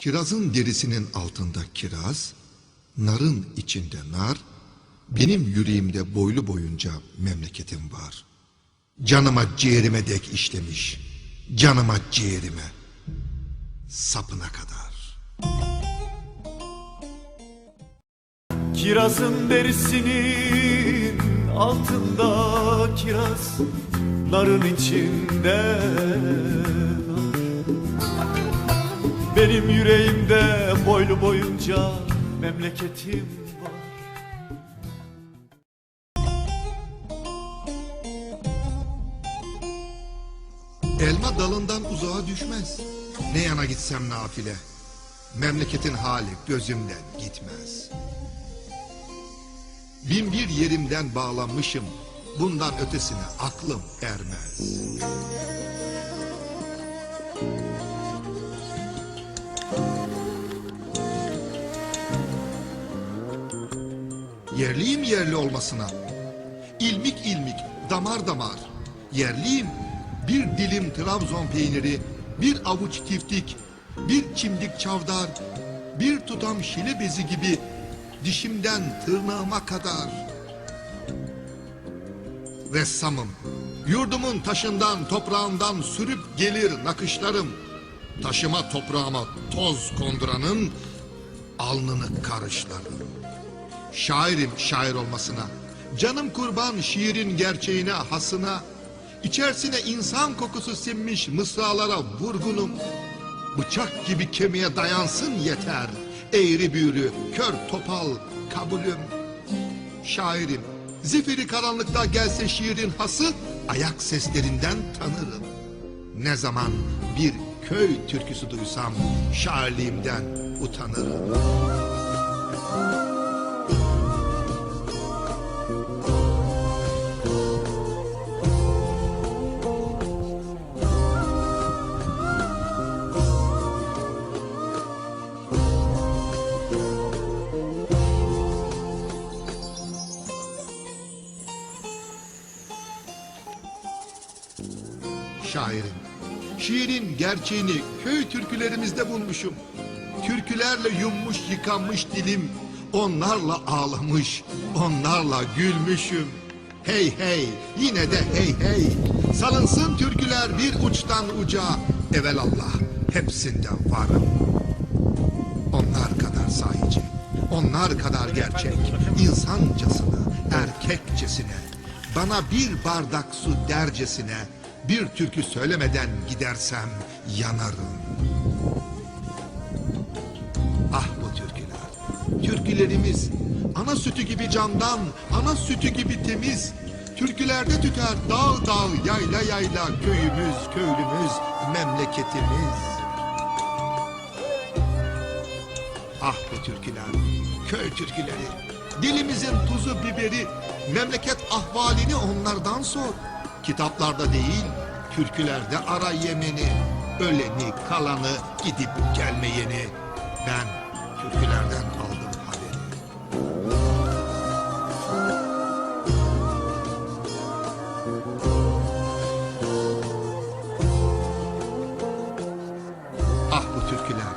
Kirazın derisinin altında kiraz, narın içinde nar, benim yüreğimde boylu boyunca memleketim var. Canıma ciğerime dek işlemiş, canıma ciğerime, sapına kadar. Kirazın derisinin altında kiraz Narın içinde. Benim yüreğimde boylu boyunca memleketim var Elma dalından uzağa düşmez. Ne yana gitsem nafile. Memleketin hali gözümden gitmez. Bin bir yerimden bağlanmışım. Bundan ötesine aklım ermez. Yerliyim yerli olmasına. İlmik ilmik, damar damar. Yerliyim. Bir dilim Trabzon peyniri, bir avuç tiftik, bir çimdik çavdar, bir tutam şile bezi gibi dişimden tırnağıma kadar. Ressamım, yurdumun taşından toprağından sürüp gelir nakışlarım. Taşıma toprağıma toz konduranın alnını karışlarım. Şairim şair olmasına, canım kurban şiirin gerçeğine hasına, içerisine insan kokusu sinmiş mısralara vurgunum. Bıçak gibi kemiğe dayansın yeter, eğri büğrü, kör topal kabulüm. Şairim, zifiri karanlıkta gelse şiirin hası, ayak seslerinden tanırım. Ne zaman bir köy türküsü duysam, şairliğimden utanırım. Şairim. Şiirin gerçeğini köy türkülerimizde bulmuşum. Türkülerle yummuş yıkanmış dilim, onlarla ağlamış, onlarla gülmüşüm. Hey hey, yine de hey hey, salınsın türküler bir uçtan uca, evelallah hepsinde varım. Onlar kadar sahici, onlar kadar gerçek, insancasına, erkekçesine, bana bir bardak su dercesine, bir türkü söylemeden gidersem yanarım. Ah bu türküler, türkülerimiz, ana sütü gibi candan, ana sütü gibi temiz, türkülerde tüter dağ dağ, yayla yayla, köyümüz, köylümüz, memleketimiz. Ah bu türküler, köy türküleri, dilimizin tuzu biberi, memleket ahvalini onlardan sor. Kitaplarda değil, türkülerde ara yemeni, öleni, kalanı, gidip gelmeyeni. Ben türkülerden aldım haberi. Ah bu türküler,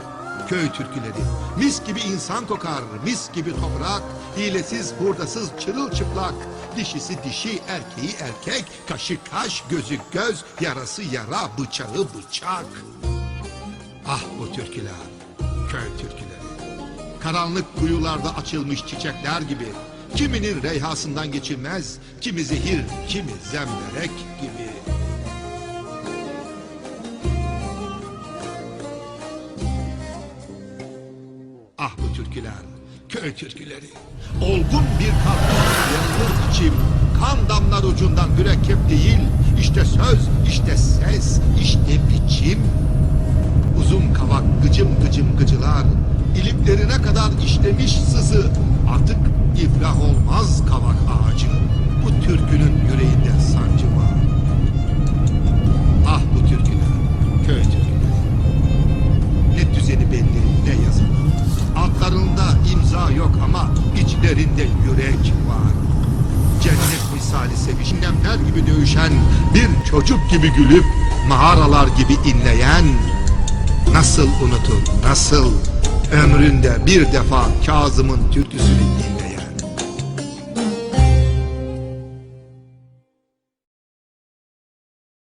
köy türküleri. Mis gibi insan kokar, mis gibi toprak. Hilesiz, hurdasız, çırılçıplak. Dişisi dişi, erkeği erkek. Kaşı kaş, gözü göz, yarası yara, bıçağı bıçak. Ah bu türküler, köy türküleri. Karanlık kuyularda açılmış çiçekler gibi. Kiminin reyhasından geçilmez, kimi zehir, kimi zemberek gibi. Ah bu türküler, köy türküleri. Olgun bir karpuz yanılır içim. Kan damlar ucundan mürekkep değil. İşte söz, işte ses, işte biçim. Uzun kavak gıcım gıcım gıcılar. İliklerine kadar işlemiş sızı. Artık iflah olmaz kavak ağacı. Bu türkünün yüreğinde sancı Cennet misali sevişinemler gibi dövüşen, bir çocuk gibi gülüp mağaralar gibi inleyen, nasıl unutur, nasıl? Ömründe bir defa Kazım'ın türküsünü